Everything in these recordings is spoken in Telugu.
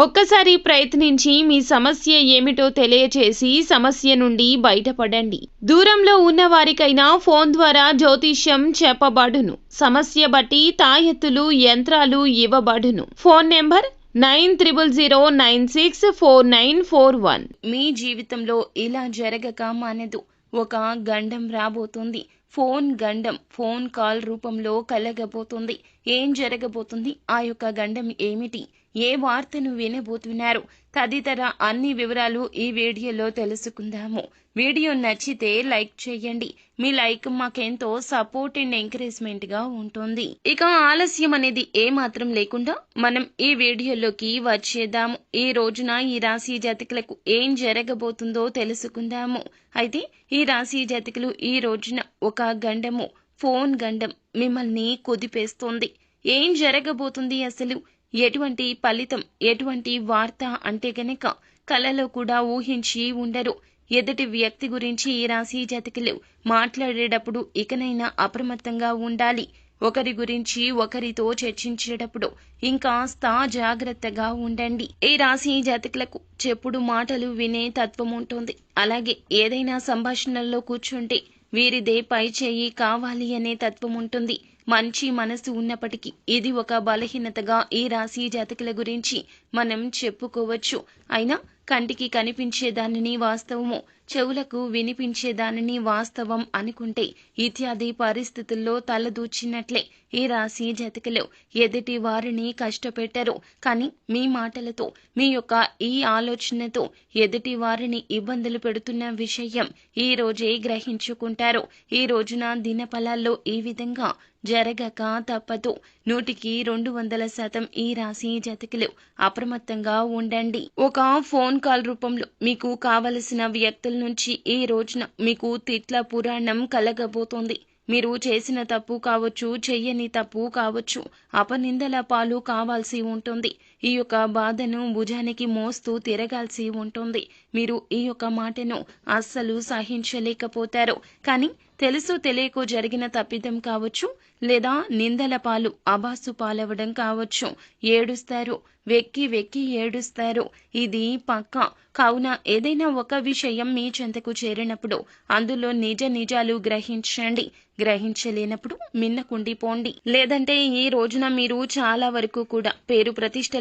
ఒక్కసారి ప్రయత్నించి మీ సమస్య ఏమిటో తెలియచేసి సమస్య నుండి బయటపడండి. దూరంలో ఉన్న వారికైనా ఫోన్ ద్వారా జ్యోతిష్యం చెప్పబడును. సమస్య బట్టి తాయెత్తులు యంత్రాలు ఇవ్వబడును. Phone number nine triple zero nine six four nine four one. మీ జీవితంలో ఇలా జరగక మానదు. ఒక గండం రాబోతుంది. ఫోన్ గండం ఫోన్ కాల్ రూపంలో కలగబోతుంది. ఏం జరగబోతుంది? ఆ యొక్క గండం ఏమిటి? ఏ వార్తను వినబోతున్నారు తదితర అన్ని వివరాలు ఈ వీడియోలో తెలుసుకుందాము. వీడియో నచ్చితే లైక్ చేయండి. మీ లైక్ మాకెంతో సపోర్ట్ అండ్ ఎంకరేజ్మెంట్గా ఉంటుంది. ఇక ఆలస్యం అనేది ఏ మాత్రం లేకుండా మనం ఈ వీడియోలోకి వచ్చేద్దాము. ఈ రోజున ఈ రాశి జాతకులకు ఏం జరగబోతుందో తెలుసుకుందాము. అయితే ఈ రాశి జాతకులు ఈ రోజున ఒక గండము ఫోన్ గండం మిమ్మల్ని కుదిపేస్తోంది. ఏం జరగబోతుంది అసలు? ఎటువంటి ఫలితం ఎటువంటి వార్త అంటే గనక కలలో కూడా ఊహించి ఉండరు. ఎదుటి వ్యక్తి గురించి ఈ రాశి జాతకులు మాట్లాడేటప్పుడు ఇకనైనా అప్రమత్తంగా ఉండాలి. ఒకరి గురించి ఒకరితో చర్చించేటప్పుడు ఇంకాస్త జాగ్రత్తగా ఉండండి. ఈ రాశి జాతకులకు చెప్పుడు మాటలు వినే తత్వం ఉంటుంది. అలాగే ఏదైనా సంభాషణల్లో కూర్చుంటే వీరిదే పై చేయి కావాలి అనే తత్వం ఉంటుంది. మంచి మనసు ఉన్నప్పటికీ ఇది ఒక బలహీనతగా ఈ రాశి జాతకుల గురించి మనం చెప్పుకోవచ్చు. అయినా కంటికి కనిపించే దానిని వాస్తవము. చెవులకు వినిపించే దానిని వాస్తవం అనుకుంటే ఇత్యాది పరిస్థితుల్లో తలదూచినట్లే ఈ రాశి జతకలు ఎదుటి వారిని కష్టపెట్టరు. కానీ మీ మాటలతో మీ యొక్క ఈ ఆలోచనతో ఎదుటి వారిని ఇబ్బందులు పెడుతున్న విషయం ఈ రోజే గ్రహించుకుంటారు. ఈ రోజున దినఫలాల్లో ఈ విధంగా జరగక తప్పదు. నూటికి రెండు వందల శాతం ఈ రాశి జతకులు అప్రమత్తంగా ఉండండి. ఒక ఫోన్ కాల్ రూపంలో మీకు కావలసిన వ్యక్తులను నుంచి ఈ రోజున మీకు తిట్ల పురాణం కలగబోతోంది. మీరు చేసిన తప్పు కావచ్చు చెయ్యని తప్పు కావచ్చు అపనిందల పాలు కావాల్సి ఉంటుంది. ఈ యొక్క బాధను భుజానికి మోస్తూ తిరగాల్సి ఉంటుంది. మీరు ఈ యొక్క మాటను అస్సలు సహించలేకపోతారు. కానీ తెలుసు తెలియకు జరిగిన తప్పిదం కావచ్చు లేదా నిందల పాలు అబాసు పాలవడం కావచ్చు. ఏడుస్తారు. వెక్కి వెక్కి ఏడుస్తారు. ఇది పక్క. కావున ఏదైనా ఒక విషయం మీ చెంతకు చేరినప్పుడు అందులో నిజ నిజాలు గ్రహించండి. గ్రహించలేనప్పుడు మిన్నకుండిపోండి. లేదంటే ఈ రోజున మీరు చాలా వరకు కూడా పేరు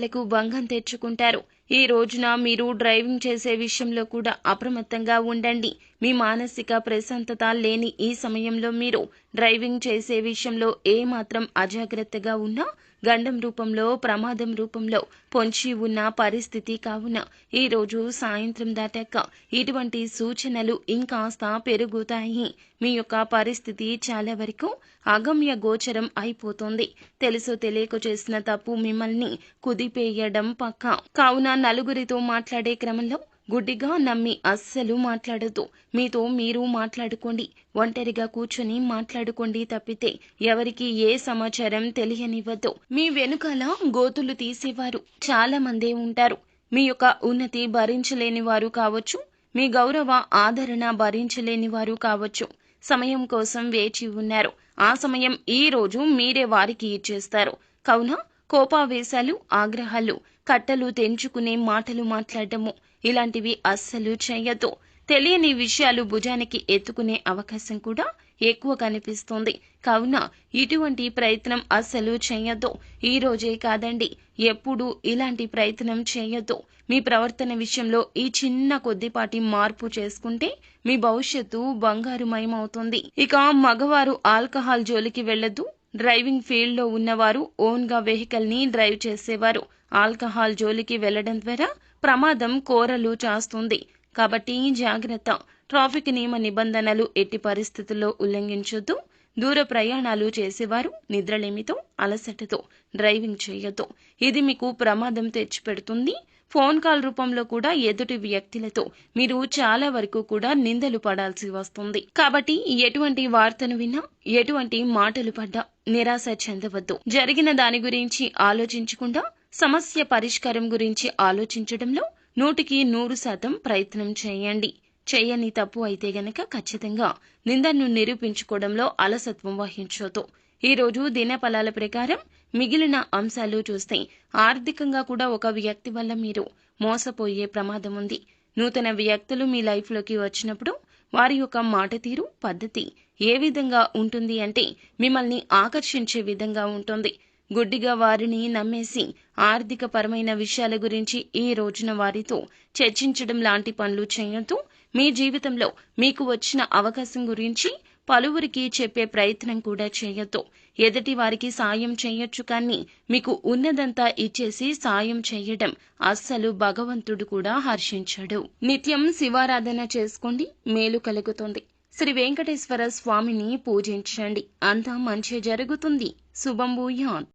ప్రతిష్టలకు భంగం తెచ్చుకుంటారు. ఈ రోజున మీరు డ్రైవింగ్ చేసే విషయంలో కూడా అప్రమత్తంగా ఉండండి. మీ మానసిక ప్రశాంతత లేని ఈ సమయంలో మీరు డ్రైవింగ్ చేసే విషయంలో ఏ మాత్రం అజాగ్రత్తగా ఉన్నా గండం రూపంలో ప్రమాదం రూపంలో పొంచి ఉన్న పరిస్థితి కావున ఈ రోజు సాయంత్రం దాటాక ఇటువంటి సూచనలు ఇంకాస్త పెరుగుతాయి. మీ యొక్క పరిస్థితి చాలా వరకు అగమ్య గోచరం అయిపోతుంది. తెలుసో తెలియక చేసిన తప్పు మిమ్మల్ని కుదిపేయడం పక్క. కావున నలుగురితో మాట్లాడే క్రమంలో గుడ్డిగా నమ్మి అస్సలు మాట్లాడదు మీతో మీరు మాట్లాడుకోండి. ఒంటరిగా కూర్చొని మాట్లాడుకోండి తప్పితే ఎవరికి ఏ సమాచారం తెలియనివ్వద్దు మీ వెనుకాల గోతులు తీసేవారు చాలా మందే ఉంటారు. మీ యొక్క ఉన్నతి భరించలేని వారు కావచ్చు. మీ గౌరవ ఆదరణ భరించలేని వారు కావచ్చు. సమయం కోసం వేచి ఉన్నారు. ఆ సమయం ఈ రోజు మీరే వారికి ఇచ్చేస్తారు. కావున కోపావేశాలు ఆగ్రహాలు కట్టలు తెంచుకునే మాటలు మాట్లాడటము. ఇలాంటివి అస్సలు చేయొద్దు తెలియని విషయాలు భుజానికి ఎత్తుకునే అవకాశం కూడా ఎక్కువ కనిపిస్తుంది. కావున ఇటువంటి ప్రయత్నం అస్సలు చేయొద్దు ఈ రోజే కాదండి ఎప్పుడు ఇలాంటి ప్రయత్నం చేయొద్దు మీ ప్రవర్తన విషయంలో ఈ చిన్న కొద్దిపాటి మార్పు చేసుకుంటే మీ భవిష్యత్తు బంగారుమయమవుతుంది ఇక మగవారు ఆల్కహాల్ జోలికి వెళ్ళదు డ్రైవింగ్ ఫీల్డ్లో ఉన్నవారు ఓన్గా వెహికల్ని డ్రైవ్ చేసేవారు. ఆల్కహాల్ జోలికి వెళ్ళడం ద్వారా ప్రమాదం కోరలు చేస్తుంది. కాబట్టి జాగ్రత్త. ట్రాఫిక్ నియమ నిబంధనలు ఎట్టి పరిస్థితుల్లో ఉల్లంఘించొద్దు. దూర ప్రయాణాలు చేసేవారు నిద్రలేమితో అలసటతో డ్రైవింగ్ చేయొద్దు. ఇది మీకు ప్రమాదం తెచ్చిపెడుతుంది. ఫోన్ కాల్ రూపంలో కూడా ఎదుటి వ్యక్తులతో మీరు చాలా వరకు కూడా నిందలు పడాల్సి వస్తుంది. కాబట్టి ఎటువంటి వార్తను విన్నా ఎటువంటి మాటలు పడ్డా నిరాశ చెందవద్దు. జరిగిన దాని గురించి ఆలోచించకుండా సమస్య పరిష్కారం గురించి ఆలోచించడంలో నూటికి నూరు శాతం ప్రయత్నం చేయండి. చేయని తప్పు అయితే గనక ఖచ్చితంగా నిందను నిరూపించుకోవడంలో అలసత్వం వహించొద్దు. ఈరోజు దినఫలాల ప్రకారం మిగిలిన అంశాలు చూస్తే ఆర్థికంగా కూడా ఒక వ్యక్తి వల్ల మీరు మోసపోయే ప్రమాదం ఉంది. నూతన వ్యక్తులు మీ లైఫ్లోకి వచ్చినప్పుడు వారి యొక్క మాట తీరు పద్ధతి ఏ విధంగా ఉంటుంది అంటే మిమ్మల్ని ఆకర్షించే విధంగా ఉంటుంది. గుడ్డిగా వారిని నమ్మేసి ఆర్థిక పరమైన విషయాల గురించి ఈ రోజున వారితో చర్చించడం లాంటి పనులు చేయొద్దు. మీ జీవితంలో మీకు వచ్చిన అవకాశం గురించి పలువురికి చెప్పే ప్రయత్నం కూడా చేయొద్దు. ఎదుటి వారికి సాయం చేయొచ్చు కానీ మీకు ఉన్నదంతా ఇచ్చేసి సాయం చేయడం అస్సలు భగవంతుడు కూడా హర్షించడు. నిత్యం శివారాధన చేసుకోండి మేలు కలుగుతుంది. శ్రీ వెంకటేశ్వర స్వామిని పూజించండి. అంతా మంచి జరుగుతుంది. శుభం భూయాన్